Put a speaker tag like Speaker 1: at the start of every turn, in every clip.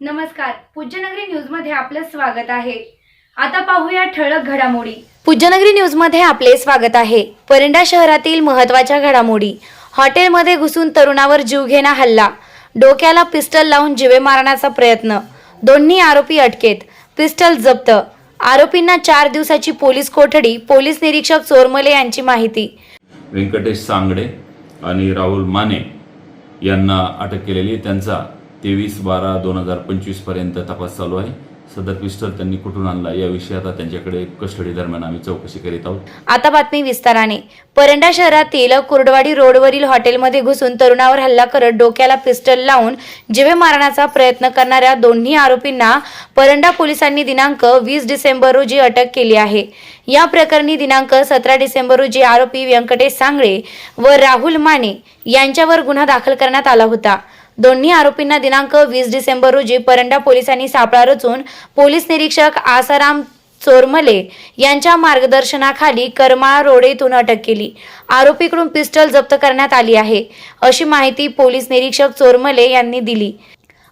Speaker 1: नमस्कार. पूज्यनगरी न्यूजमध्ये आपलं स्वागत आहे. आता पाहूया ठळक घडामोडी. पूज्यनगरी न्यूजमध्ये आपले स्वागत आहे. परिंडा शहरातील महत्त्वाच्या घडामोडी. हॉटेलमध्ये घुसून तरुणावर जीवघेणा हल्ला. डोक्याला पिस्टल लावून जिवे मारण्याचा प्रयत्न. दोन्ही आरोपी अटकेत. पिस्टल जप्त. आरोपींना चार दिवसाची पोलीस कोठडी पोलीस निरीक्षक चोरमले यांची माहिती.
Speaker 2: व्यंकटेश सांगडे आणि राहुल माने यांना अटक केलेली. त्यांचा तेवीस बारा दोन हजार पंचवीसपर्यंत तपास चालू आहे. सदर पिस्टल त्यांनी कुठून आणला याविषयी आता त्यांच्याकडे कस्टडी दरम्यान आम्ही चौकशी करीत आहोत.
Speaker 1: आता बातमी विस्ताराने. परंडा शहरातील कुर्डवाडी रोडवरील हॉटेलमध्ये घुसून तरुणावर हल्ला करत डोक्याला पिस्टल लावून जिवे मारण्याचा प्रयत्न करणाऱ्या दोन्ही आरोपींना परंडा पोलिसांनी दिनांक वीस डिसेंबर रोजी अटक केली आहे. या प्रकरणी दिनांक सतरा डिसेंबर रोजी आरोपी व्यंकटेश सांगळे व राहुल माने यांच्यावर गुन्हा दाखल करण्यात आला होता. दोन्ही आरोपींना दिनांक वीस डिसेंबर रोजी परंडा पोलिसांनी सापळा रचून पोलीस निरीक्षक आसाराम चोरमले यांच्या मार्गदर्शनाखाली करमाळा रोड येथून अटक केली. आरोपीकडून पिस्टल जप्त करण्यात आली आहे अशी माहिती पोलीस निरीक्षक चोरमले यांनी दिली.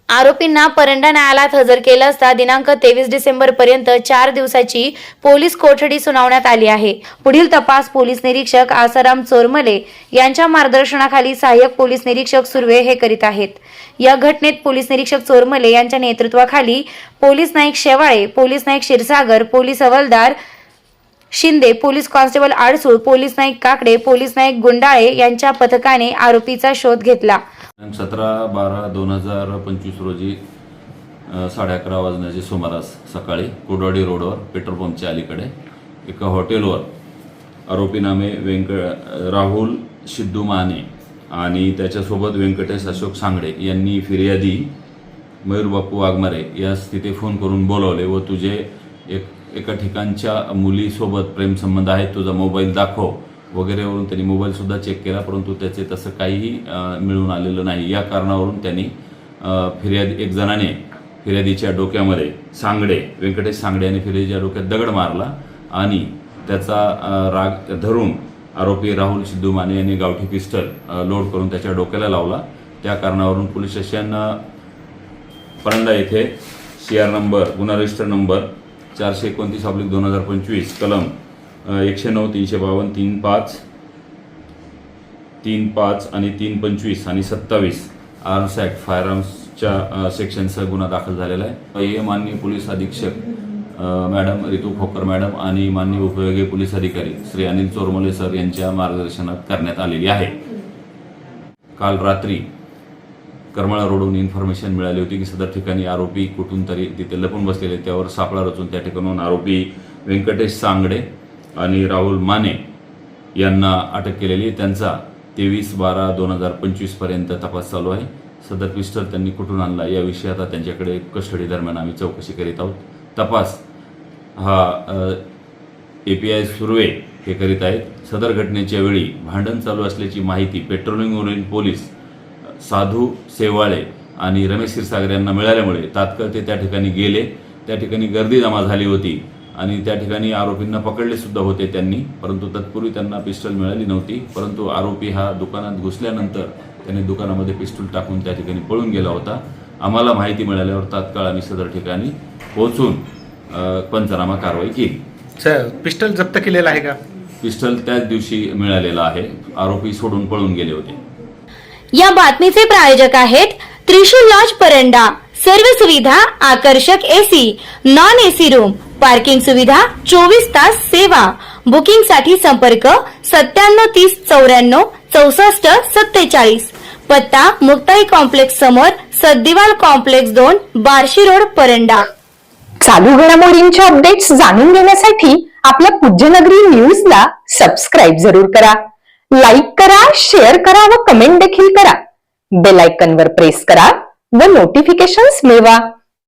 Speaker 1: आरोपींना परंडा न्यायालयात हजर केलं असता दिनांक तेवीस डिसेंबर पर्यंत चार दिवसाची पोलीस कोठडी सुनावण्यात आली आहे. पुढील तपास पोलीस निरीक्षक आसाराम चोरमले यांच्या मार्गदर्शनाखाली सहाय्यक पोलीस निरीक्षक सुर्वे हे करीत आहेत. या घटनेत पोलीस निरीक्षक चोरमले यांच्या नेतृत्वाखाली police Naik Shewale police Naik Kshirsagar police हवालदार Shinde police constable Adsul police Naik Kakade police Naik Gundale यांच्या पथकाने आरोपीचा शोध घेतला.
Speaker 2: सतरा बारा दोन हजार पंचवीस रोजी साडे अकरा वाजण्याचे सुमारास सकाळी कुडवाडी रोडवर पेट्रोल पंपच्या अलीकडे एका हॉटेलवर आरोपी नामे व्यंक राहुल सिद्धू माने आणि त्याच्यासोबत व्यंकटेश अशोक सांगडे यांनी फिर्यादी मयूरबापू वाघमारे यास तिथे फोन करून बोलावले व तुझे एक एका ठिकाणच्या मुलीसोबत प्रेमसंबंध आहे तुझा मोबाईल दाखव वगैरेवरून त्यांनी मोबाईलसुद्धा चेक केला परंतु त्याचे तसं काहीही मिळून आलेलं नाही. या कारणावरून त्यांनी फिर्यादी एक जणाने फिर्यादीच्या डोक्यामध्ये सांगडे व्यंकटेश सांगडे यांनी फिर्यादीच्या डोक्यात दगड मारला आणि त्याचा राग धरून आरोपी राहुल सिद्धू माने यांनी गावठी पिस्टल लोड करून त्याच्या डोक्याला लावला. त्या कारणावरून पोलीस स्टेशन परंडा येथे सी आर नंबर गुन्हा रजिस्टर नंबर चारशे एकोणतीस ऑब्लिक दोन हजार पंचवीस कलम एकशे नऊ तीनशे बावन्न तीन पाच तीन पाच आणि तीन पंचवीस आणि सत्तावीस. आर्म्स ॲक्ट फायर आर्म्सच्या सेक्शनचा गुन्हा दाखल झालेला आहे. हे माननीय पोलीस अधीक्षक मॅडम रितू खोकर मॅडम आणि माननीय उपयोगी पोलीस अधिकारी श्री अनिल चोरमले सर यांच्या मार्गदर्शनात करण्यात आलेली आहे. काल रात्री करमाळा रोडवरून इन्फॉर्मेशन मिळाली होती की सदर ठिकाणी आरोपी कुठून तरी तिथे लपून बसलेले त्यावर सापळा रचून त्या ठिकाणून आरोपी व्यंकटेश सांगडे आणि राहुल माने यांना अटक केलेली त्यांचा तेवीस बारा दोन हजार पंचवीसपर्यंत तपास चालू आहे. सदर पिस्टल त्यांनी कुठून आणला याविषयी आता त्यांच्याकडे कस्टडी दरम्यान आम्ही चौकशी करीत आहोत. तपास हा ए पी आय सुर्वे हे करीत आहेत. सदर घटनेच्या वेळी भांडण चालू असल्याची माहिती पेट्रोलिंगवरील पोलीस साधू सेवाळे आणि रमेश क्षीरसागर यांना मिळाल्यामुळे तात्काळ ते त्या ठिकाणी गेले. त्या ठिकाणी गर्दी जमा झाली होती आणि त्या ठिकाणी आरोपींना पकडले सुद्धा होते त्यांनी परंतु तत्पूर्वी त्यांना पिस्टल मिळाली नव्हती. परंतु आरोपी हा दुकानात घुसल्यानंतर त्यांनी दुकानामध्ये पिस्टल टाकून त्या ठिकाणी पळून गेला होता. आम्हाला माहिती मिळाल्यावर तात्काळ आम्ही सदर ठिकाणी पोहोचून पंचनामा कारवाई केली.
Speaker 3: सर पिस्टल जप्त केलेला आहे का?
Speaker 2: पिस्टल त्याच दिवशी मिळालेला आहे. आरोपी सोडून पळून गेले होते.
Speaker 1: या बातमीचे प्रायोजक आहेत त्रिशूल लॉज परंडा. सर्व सुविधा आकर्षक AC non AC room parking सुविधा चोवीस तास सेवा. बुकिंगसाठी संपर्क सत्त्याण्णव तीस चौऱ्याण्णव चौसष्ट सत्तेचाळीस. पत्ता मुक्ताई कॉम्प्लेक्स समोर सद्दिवाल कॉम्प्लेक्स दोन बार्शी रोड परंडा.
Speaker 4: चालू घडामोडींच्या अपडेट्स जाणून घेण्यासाठी आपल्या पूज्यनगरी न्यूजला सबस्क्राईब जरूर करा. लाईक करा शेअर करा व कमेंट देखील करा. बेल आयकनवर प्रेस करा व नोटिफिकेशन्स मिळवा.